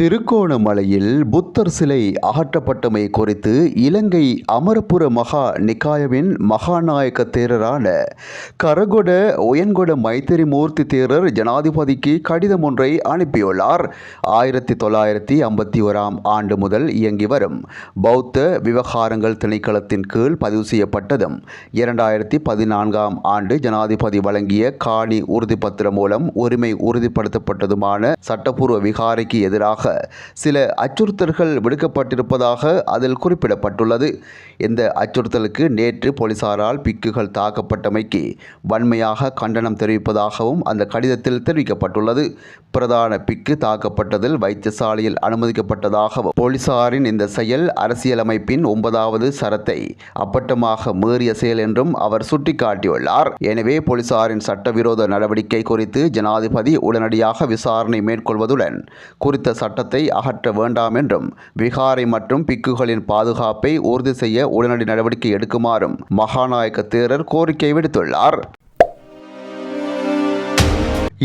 திருக்கோணமலையில் புத்தர் சிலை அகற்றப்பட்டமை குறித்து இலங்கை அமரபுர மகா நிகாயவின் மகாநாயக்க தேரரான கரகொட உயன்கொட மைத்திரி மூர்த்தி தேரர் ஜனாதிபதிக்கு கடிதம் ஒன்றை அனுப்பியுள்ளார். ஆயிரத்தி தொள்ளாயிரத்தி ஐம்பத்தி ஓராம் ஆண்டு முதல் இயங்கி வரும். பௌத்த விவகாரங்கள் திணைக்களத்தின் கீழ் பதிவு செய்யப்பட்டதும் இரண்டாயிரத்தி பதினான்காம் ஆண்டு ஜனாதிபதி வழங்கிய காணி உறுதிப்பத்திரம் மூலம் உரிமை உறுதிப்படுத்தப்பட்டதுமான சட்டப்பூர்வ விகாரைக்கு எதிராக சில அச்சுறுத்தல்கள் விடுக்கப்பட்டிருப்பதாக அதில் குறிப்பிடப்பட்டுள்ளது. இந்த அச்சுறுத்தலுக்கு நேற்று போலீசாரால் பிக்குகள் தாக்கப்பட்டமைக்கு வன்மையாக கண்டனம் தெரிவிப்பதாகவும் அந்த கடிதத்தில் தெரிவிக்கப்பட்டுள்ளது. பிரதான பிக்கு தாக்கப்பட்டதில் வைத்தியசாலையில் அனுமதிக்கப்பட்டதாகவும் போலீசாரின் இந்த செயல் அரசியலமைப்பின் ஒன்பதாவது சரத்தை அப்பட்டமாக மீறிய செயல் என்றும் அவர் சுட்டிக்காட்டியுள்ளார். எனவே போலீசாரின் சட்டவிரோத நடவடிக்கை குறித்து ஜனாதிபதி உடனடியாக விசாரணை மேற்கொள்வதுடன் குறித்த சட்டத்தை அகற்ற வேண்டாம் என்றும் விகாரை மற்றும் பிக்குகளின் பாதுகாப்பை உறுதி செய்ய உடனடி நடவடிக்கை எடுக்குமாறும் மகாநாயக்க தேரர் கோரிக்கை விடுத்துள்ளார்.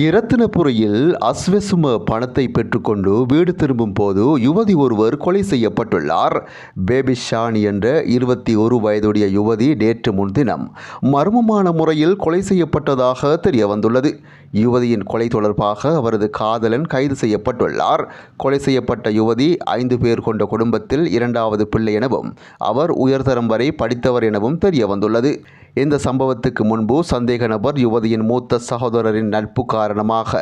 இரத்தினபுரியில் அஸ்வசும பணத்தை பெற்றுக்கொண்டு வீடு திரும்பும் போது யுவதி ஒருவர் கொலை செய்யப்பட்டுள்ளார். பேபி ஷான் என்ற இருபத்தி ஒரு வயதுடைய யுவதி நேற்று முன்தினம் மர்மமான முறையில் கொலை செய்யப்பட்டதாக தெரிய வந்துள்ளது யுவதியின் கொலை தொடர்பாக அவரது காதலன் கைது செய்யப்பட்டுள்ளார். கொலை செய்யப்பட்ட யுவதி ஐந்து பேர் கொண்ட குடும்பத்தில் இரண்டாவது பிள்ளை எனவும் அவர் உயர்தரம் வரை படித்தவர் எனவும் தெரிய வந்துள்ளது இந்த சம்பவத்துக்கு முன்பு சந்தேக நபர் யுவதியின் மூத்த சகோதரரின் நட்பு காரணமாக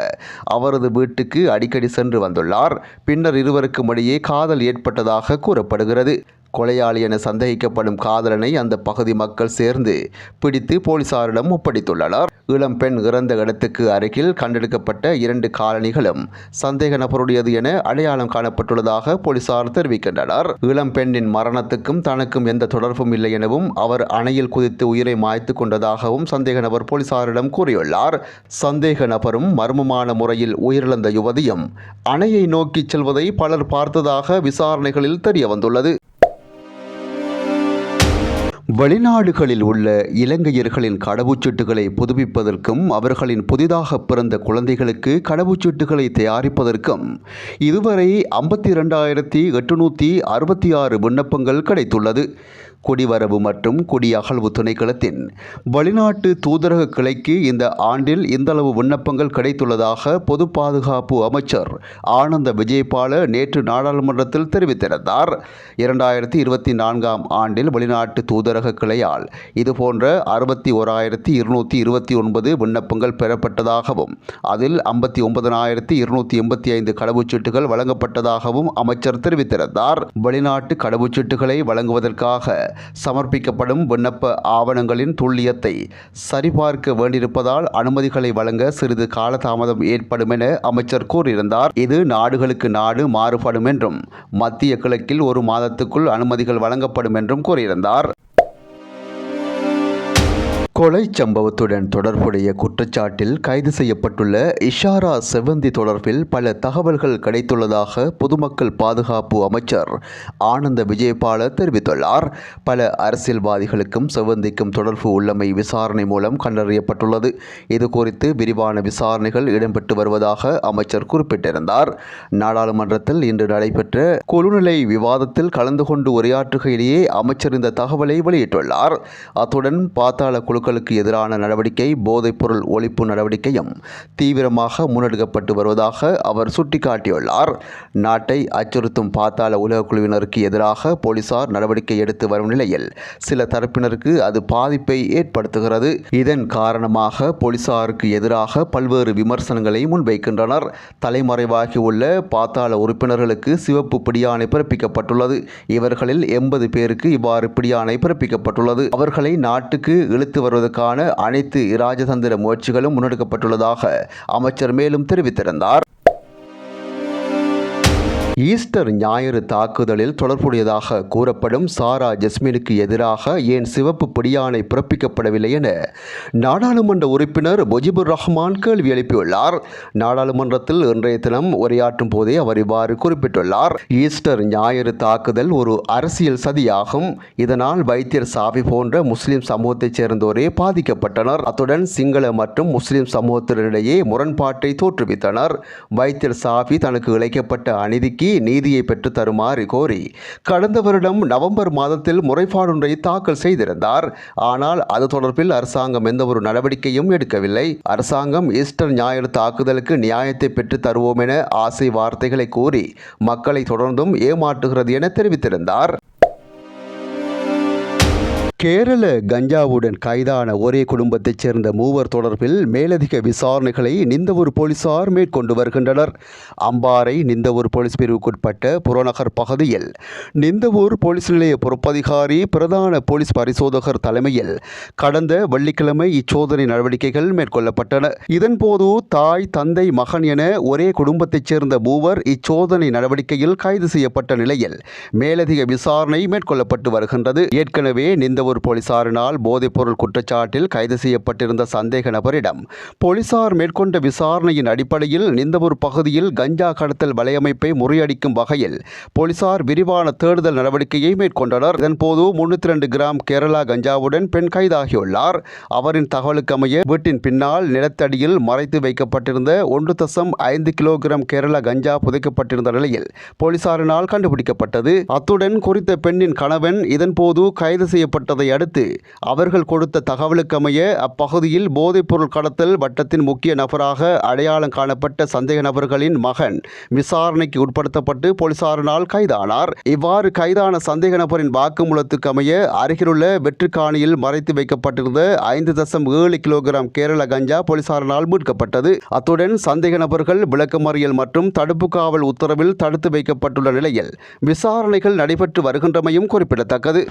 அவரது வீட்டுக்கு அடிக்கடி சென்று வந்துள்ளார். பின்னர் இருவருக்கும் இடையே காதல் ஏற்பட்டதாக கூறப்படுகிறது. கொலையாளி என சந்தேகிக்கப்படும் காதலனை அந்த பகுதி மக்கள் சேர்ந்து பிடித்து போலீசாரிடம் ஒப்படைத்துள்ளனர். இளம் பெண் இறந்த இடத்துக்கு அருகில் கண்டெடுக்கப்பட்ட இரண்டு காலணிகளும் சந்தேக நபருடையது என அடையாளம் காணப்பட்டுள்ளதாக போலீசார் தெரிவிக்கின்றனர். இளம் பெண்ணின் மரணத்துக்கும் தனக்கும் எந்த தொடர்பும் இல்லை எனவும் அவர் அணையில் குதித்து உயிரை மாய்த்து கொண்டதாகவும் சந்தேக நபர் போலீசாரிடம் கூறியுள்ளார். சந்தேக நபரும் மர்மமான முறையில் உயிரிழந்த யுவதியும் அணையை நோக்கிச் செல்வதை பலர் பார்த்ததாக விசாரணைகளில் தெரிய வந்துள்ளது வெளிநாடுகளில் உள்ள இலங்கையர்களின் கடவுச்சீட்டுகளை புதுப்பிப்பதற்கும் அவர்களின் புதிதாக பிறந்த குழந்தைகளுக்கு கடவுச்சீட்டுகளை தயாரிப்பதற்கும் இதுவரை ஐம்பத்தி ரெண்டாயிரத்தி எட்டுநூற்றி அறுபத்தி ஆறு விண்ணப்பங்கள் கிடைத்துள்ளது. குடிவரவு மற்றும் குடியகழ்வு திணைக்களத்தின் வெளிநாட்டு தூதரக கிளைக்கு இந்த ஆண்டில் இந்தளவு விண்ணப்பங்கள் கிடைத்துள்ளதாக பொது பாதுகாப்பு அமைச்சர் ஆனந்த விஜயபால நேற்று நாடாளுமன்றத்தில் தெரிவித்திருந்தார். இரண்டாயிரத்தி இருபத்தி நான்காம் ஆண்டில் வெளிநாட்டு தூதரக கிளையால் இதுபோன்ற அறுபத்தி ஓராயிரத்தி இருநூற்றி இருபத்தி ஒன்பது விண்ணப்பங்கள் பெறப்பட்டதாகவும் அதில் ஐம்பத்தி ஒன்பதனாயிரத்தி இருநூற்றி எண்பத்தி ஐந்து கடவுச்சீட்டுகள் வழங்கப்பட்டதாகவும் அமைச்சர் தெரிவித்திருந்தார். வெளிநாட்டு கடவுச்சீட்டுகளை வழங்குவதற்காக சமர்ப்பிக்கப்படும் விண்ணப்ப ஆவணங்களின் துல்லியத்தை சரிபார்க்க வேண்டியிருப்பதால் அனுமதிகளை வழங்க சிறிது காலதாமதம் ஏற்படும் என அமைச்சர் கூறியிருந்தார். இது நாடுகளுக்கு நாடு மாறுபடும் என்றும் மத்திய கிழக்கில் ஒரு மாதத்துக்குள் அனுமதிகள் வழங்கப்படும் என்றும் கூறியிருந்தார். கொலை சம்பவத்துடன் தொடர்புடைய குற்றச்சாட்டில் கைது செய்யப்பட்டுள்ள இஷாரா செவந்தி தொடர்பில் பல தகவல்கள் கிடைத்துள்ளதாக பொதுமக்கள் பாதுகாப்பு அமைச்சர் ஆனந்த விஜயபால தெரிவித்துள்ளார். பல அரசியல்வாதிகளுக்கும் செவந்திக்கும் தொடர்பு உள்ளமை விசாரணை மூலம் கண்டறியப்பட்டுள்ளது. இது குறித்து விரிவான விசாரணைகள் இடம்பெற்று வருவதாக அமைச்சர் குறிப்பிட்டிருந்தார். நாடாளுமன்றத்தில் இன்று நடைபெற்ற குழுநிலை விவாதத்தில் கலந்து கொண்டு உரையாற்றுகையிலேயே அமைச்சர் இந்த தகவலை வெளியிட்டுள்ளார். அத்துடன் பாத்தாள குழுக்கள் மக்களுக்கு எதிரான நடவடிக்கை போதைப்பொருள் ஒழிப்பு நடவடிக்கையும் தீவிரமாக முன்னெடுக்கப்பட்டு வருவதாக அவர் சுட்டிக்காட்டியுள்ளார். நாட்டை அச்சுறுத்தும் பாத்தாள உலக குழுவினருக்கு எதிராக போலீசார் நடவடிக்கை எடுத்து வரும் நிலையில் சில தரப்பினருக்கு அது பாதிப்பை ஏற்படுத்துகிறது. இதன் காரணமாக போலீசாருக்கு எதிராக பல்வேறு விமர்சனங்களை முன்வைக்கின்றனர். தலைமறைவாகி உள்ள பாத்தாள உறுப்பினர்களுக்கு சிவப்பு பிடியாணை பிறப்பிக்கப்பட்டுள்ளது. இவர்களில் எண்பது பேருக்கு இவ்வாறு பிடியாணை பிறப்பிக்கப்பட்டுள்ளது. அவர்களை நாட்டுக்கு இழுத்து வருவதற்கான அனைத்து இராஜதந்திர முயற்சிகளும் முன்னெடுக்கப்பட்டுள்ளதாக அமைச்சர் மேலும் தெரிவித்திருந்தார். ஈஸ்டர் ஞாயிறு தாக்குதலில் தொடர்புடையதாக கூறப்படும் சாரா ஜஸ்மினுக்கு எதிராக ஏன் சிவப்பு பிடியாணை பிறப்பிக்கப்படவில்லை என நாடாளுமன்ற உறுப்பினர் முஜிபுர் ரஹ்மான் கேள்வி எழுப்பியுள்ளார். நாடாளுமன்றத்தில் இன்றைய தினம் உரையாற்றும் போதே அவர் இவ்வாறு குறிப்பிட்டுள்ளார். ஈஸ்டர் ஞாயிறு தாக்குதல் ஒரு அரசியல் சதியாகும். இதனால் வைத்தியர் சாவி போன்ற முஸ்லிம் சமூகத்தைச் சேர்ந்தோரே பாதிக்கப்பட்டனர். அத்துடன் சிங்கள மற்றும் முஸ்லிம் சமூகத்தினரிடையே முரண்பாட்டை தோற்றுவித்தனர். வைத்தியர் சாஃபி தனக்கு இழைக்கப்பட்ட அநீதிக்கு நீதியை பெற்றுத் தருமாறு கோரி கடந்த வருடம் நவம்பர் மாதத்தில் முறைப்பாடொன்றை தாக்கல் செய்திருந்தார். ஆனால் அது தொடர்பில் அரசாங்கம் எந்தவொரு நடவடிக்கையும் எடுக்கவில்லை. அரசாங்கம் ஈஸ்டர் ஞாயிறு தாக்குதலுக்கு நியாயத்தை பெற்றுத் தருவோம் என ஆசை வார்த்தைகளை கூறி மக்களை தொடர்ந்தும் ஏமாற்றுகிறது என தெரிவித்திருந்தார். கேரள கஞ்சாவுடன் கைதான ஒரே குடும்பத்தைச் சேர்ந்த மூவர் தொடர்பில் மேலதிக விசாரணைகளை நிந்தவூர் போலீசார் மேற்கொண்டு வருகின்றனர். அம்பாறை நிந்தவூர் போலீஸ் பிரிவுக்குட்பட்ட புறநகர் பகுதியில் நிந்தவூர் போலீஸ் நிலைய பொறுப்பதிகாரி பிரதான போலீஸ் பரிசோதகர் தலைமையில் கடந்த வெள்ளிக்கிழமை இச்சோதனை நடவடிக்கைகள் மேற்கொள்ளப்பட்டன. இதன்போது தாய் தந்தை மகன் என ஒரே குடும்பத்தைச் சேர்ந்த மூவர் இச்சோதனை நடவடிக்கையில் கைது செய்யப்பட்ட நிலையில் மேலதிக விசாரணை மேற்கொள்ளப்பட்டு வருகின்றது. ஏற்கனவே நிந்தவூர் போலீசாரினால் போதைப்பொருள் குற்றச்சாட்டில் கைது செய்யப்பட்டிருந்த சந்தேக நபரிடம் போலீசார் மேற்கொண்ட விசாரணையின் அடிப்படையில் நிந்தவூர் பகுதியில் கஞ்சா கடத்தல் வலையமைப்பை முறியடிக்கும் வகையில் போலீசார் விரிவான தேடுதல் நடவடிக்கையை மேற்கொண்டனர். இதன்போது முன்னூற்றி ரெண்டு கிராம் கேரளா கஞ்சாவுடன் பெண் கைதாகியுள்ளார். அவரின் தகவலுக்கமைய வீட்டின் பின்னால் நிலத்தடியில் மறைத்து வைக்கப்பட்டிருந்த ஒன்று தசம் ஐந்து கிலோகிராம் கேரளா கஞ்சா புதைக்கப்பட்டிருந்த நிலையில் போலீசாரினால் கண்டுபிடிக்கப்பட்டது. அத்துடன் குறித்த பெண்ணின் கணவன் இதன்போது கைது செய்யப்பட்டதை அடுத்து அவர்கள் கொடுத்த தகவலுக்கமைய அப்பகுதியில் போதைப்பொருள் கடத்தல் வட்டத்தின் முக்கிய நபராக அடையாளம் காணப்பட்ட சந்தேக நபர்களின் மகன் விசாரணைக்கு உட்படுத்தப்பட்டு போலீசாரினால் கைதானார். இவ்வாறு கைதான சந்தேக நபரின் வாக்குமூலத்துக்கு அமைய அருகிலுள்ள வெற்றுக்காணியில் மறைத்து வைக்கப்பட்டிருந்த ஐந்து தசம் ஏழு கிலோகிராம் கேரள கஞ்சா போலீசாரினால் மீட்கப்பட்டது. அத்துடன் சந்தேக நபர்கள் விளக்கமறியல் மற்றும் தடுப்பு காவல் உத்தரவில் தடுத்து வைக்கப்பட்டுள்ள நிலையில் விசாரணைகள் நடைபெற்று வருகின்றமையும் குறிப்பிடத்தக்கது.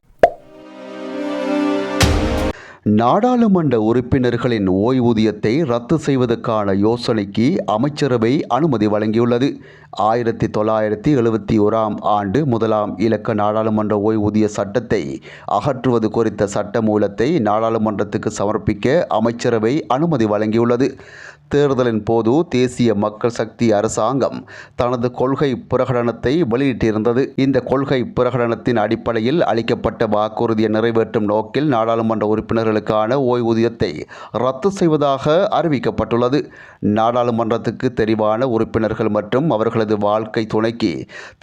நாடாளுமன்ற உறுப்பினர்களின் ஓய்வூதியத்தை ரத்து செய்வதற்கான யோசனைக்கு அமைச்சரவை அனுமதி வழங்கியுள்ளது. ஆயிரத்தி தொள்ளாயிரத்தி எழுபத்தி ஓராம் ஆண்டு முதலாம் இலக்க நாடாளுமன்ற ஓய்வூதிய சட்டத்தை அகற்றுவது குறித்த சட்ட மூலத்தை நாடாளுமன்றத்துக்கு சமர்ப்பிக்க அமைச்சரவை அனுமதி வழங்கியுள்ளது. தேர்தலின் போது தேசிய மக்கள் சக்தி அரசாங்கம் தனது கொள்கை பிரகடனத்தை வெளியிட்டிருந்தது. இந்த கொள்கை பிரகடனத்தின் அடிப்படையில் அளிக்கப்பட்ட வாக்குறுதியை நிறைவேற்றும் நோக்கில் நாடாளுமன்ற உறுப்பினர்களுக்கான ஓய்வூதியத்தை ரத்து செய்வதாக அறிவிக்கப்பட்டுள்ளது. நாடாளுமன்றத்துக்கு தெரிவான உறுப்பினர்கள் மற்றும் அவர்களது வாழ்க்கை துணைக்கு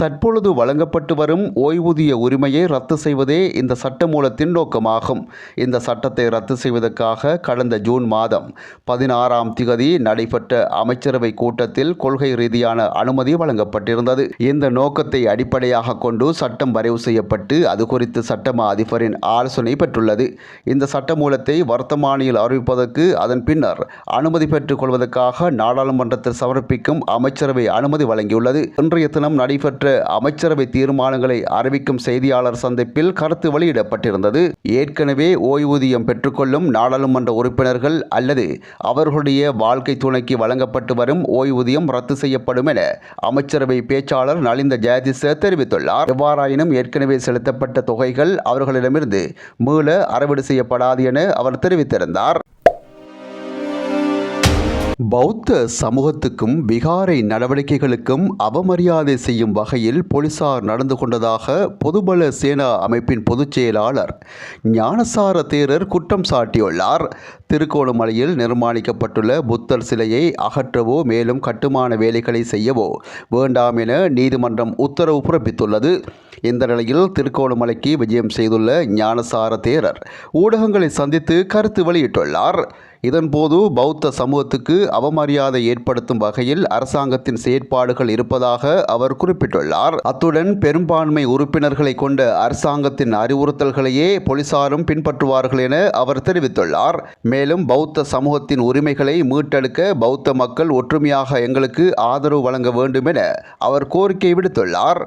தற்பொழுது வழங்கப்பட்டு வரும் ஓய்வூதிய உரிமையை ரத்து செய்வதே இந்த சட்டமூலத்தின் நோக்கமாகும். இந்த சட்டத்தை ரத்து செய்வதற்காக கடந்த ஜூன் மாதம் பதினாறாம் திகதி நடைபெற்ற அமைச்சரவை கூட்டத்தில் கொள்கை ரீதியான அனுமதி வழங்கப்பட்டிருந்தது. இந்த நோக்கத்தை அடிப்படையாக கொண்டு சட்டம் வரைவு செய்யப்பட்டு அது குறித்து சட்டமா அதிபரின் ஆலோசனை பெற்றுள்ளது. இந்த சட்டமூலத்தை வர்த்தமானியில் அறிவிப்பதற்கு அதன் பின்னர் அனுமதி பெற்றுக் கொள்வதற்காக நாடாளுமன்றத்தில் சமர்ப்பிக்கும் அமைச்சரவை அனுமதி வழங்கியுள்ளது. இன்றைய தினம் நடைபெற்ற அமைச்சரவை தீர்மானங்களை அறிவிக்கும் செய்தியாளர் சந்திப்பில் கருத்து வெளியிடப்பட்டிருந்தது. ஏற்கனவே ஓய்வூதியம் பெற்றுக்கொள்ளும் நாடாளுமன்ற உறுப்பினர்கள் அல்லது அவர்களுடைய வாழ்க்கை வாழ்க்கை துணைக்கு வழங்கப்பட்டு வரும் ஓய்வூதியம் ரத்து செய்யப்படும் என அமைச்சரவை பேச்சாளர் நலிந்த ஜெயதிச தெரிவித்துள்ளார். எவ்வாறாயினும் ஏற்கனவே செலுத்தப்பட்ட தொகைகள் அவர்களிடமிருந்து மீள அறவீடு செய்யப்படாது என அவர் தெரிவித்திருந்தார். பௌத்த சமூகத்துக்கும் விகாரை நடவடிக்கைகளுக்கும் அவமரியாதை செய்யும் வகையில் போலீசார் நடந்து கொண்டதாக பொதுபல சேனா அமைப்பின் பொதுச் செயலாளர் ஞானசார தேரர் குற்றம் சாட்டியுள்ளார். திருக்கோணமலையில் நிர்மாணிக்கப்பட்டுள்ள புத்தர் சிலையை அகற்றவோ மேலும் கட்டுமான வேலைகளை செய்யவோ வேண்டாம் என நீதிமன்றம் உத்தரவு பிறப்பித்துள்ளது. இந்த நிலையில் திருக்கோணமலைக்கு விஜயம் செய்துள்ள ஞானசார தேரர் ஊடகங்களை சந்தித்து கருத்து வெளியிட்டுள்ளார். இதன்போது பௌத்த சமூகத்துக்கு அவமரியாதை ஏற்படுத்தும் வகையில் அரசாங்கத்தின் செயற்பாடுகள் இருப்பதாக அவர் குறிப்பிட்டுள்ளார். அத்துடன் பெரும்பான்மை உறுப்பினர்களை கொண்ட அரசாங்கத்தின் அறிவுறுத்தல்களையே போலீசாரும் பின்பற்றுவார்கள் என அவர் தெரிவித்துள்ளார். மேலும் பௌத்த சமூகத்தின் உரிமைகளை மீட்டெடுக்க பௌத்த மக்கள் ஒற்றுமையாக எங்களுக்கு ஆதரவு வழங்க வேண்டும் என அவர் கோரிக்கை விடுத்துள்ளார்.